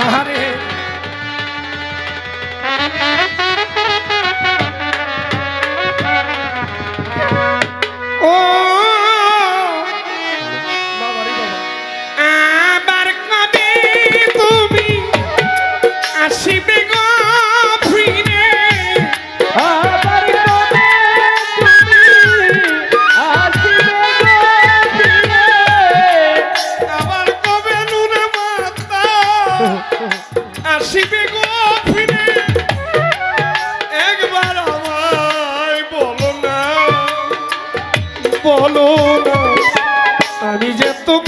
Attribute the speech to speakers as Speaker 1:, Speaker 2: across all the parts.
Speaker 1: Hare বলো না আমি যে তোমার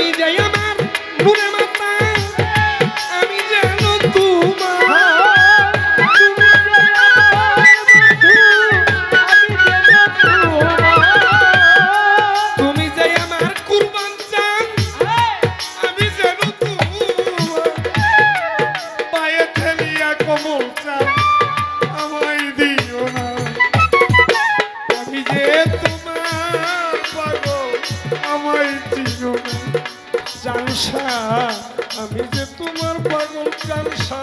Speaker 1: விஜயம் কানসা আমি যে তোমার পাগল কানসা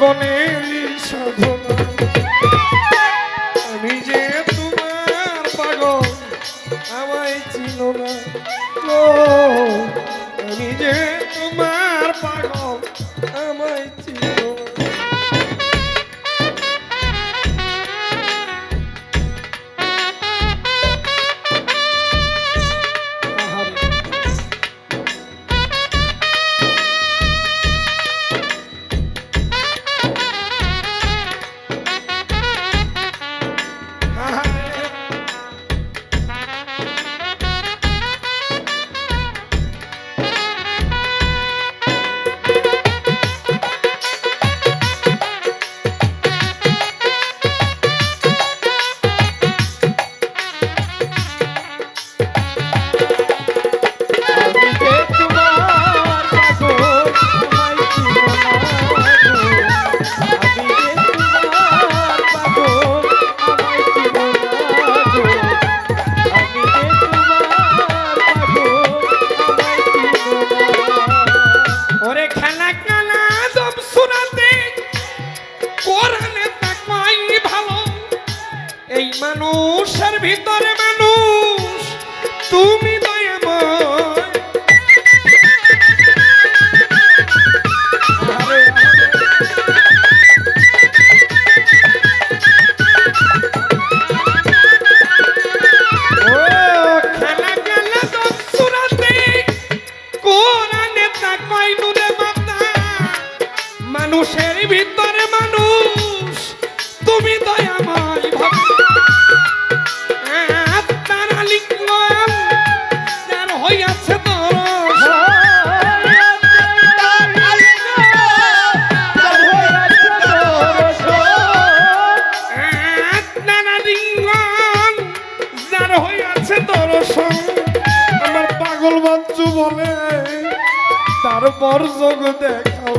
Speaker 1: জীবনের সাধন ভিতরে মানুষ তুমি বলে, তারপর যোগ দেখাও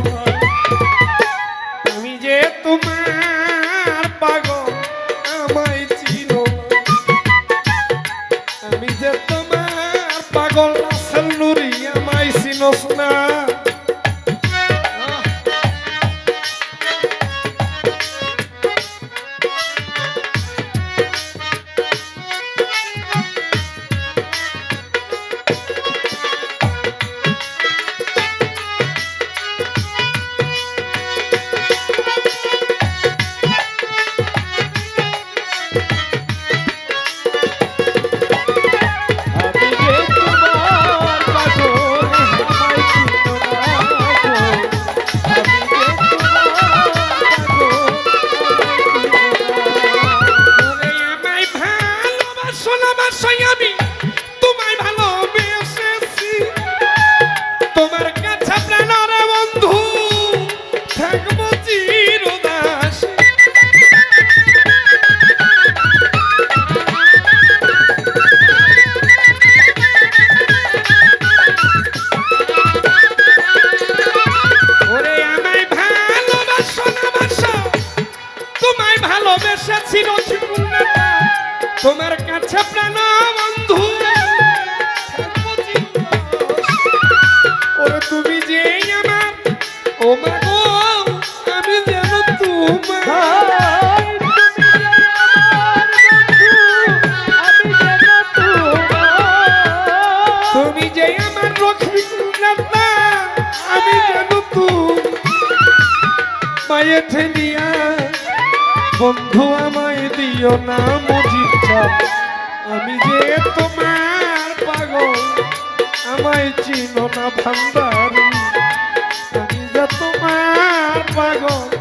Speaker 1: আমি যে তোমার পাগল, আমায় চিনো আমি যে তোমার পাগল আসল নুরি আমায় না।
Speaker 2: সোনা বাসায় আমি তোমার
Speaker 1: কাছে প্রাণ বন্ধু, আমায় দিও না মুজিব চাপ আমি যে তোমার পাগল, আমায় চিনো না ভান্ডারি। আমি যে তোমার পাগল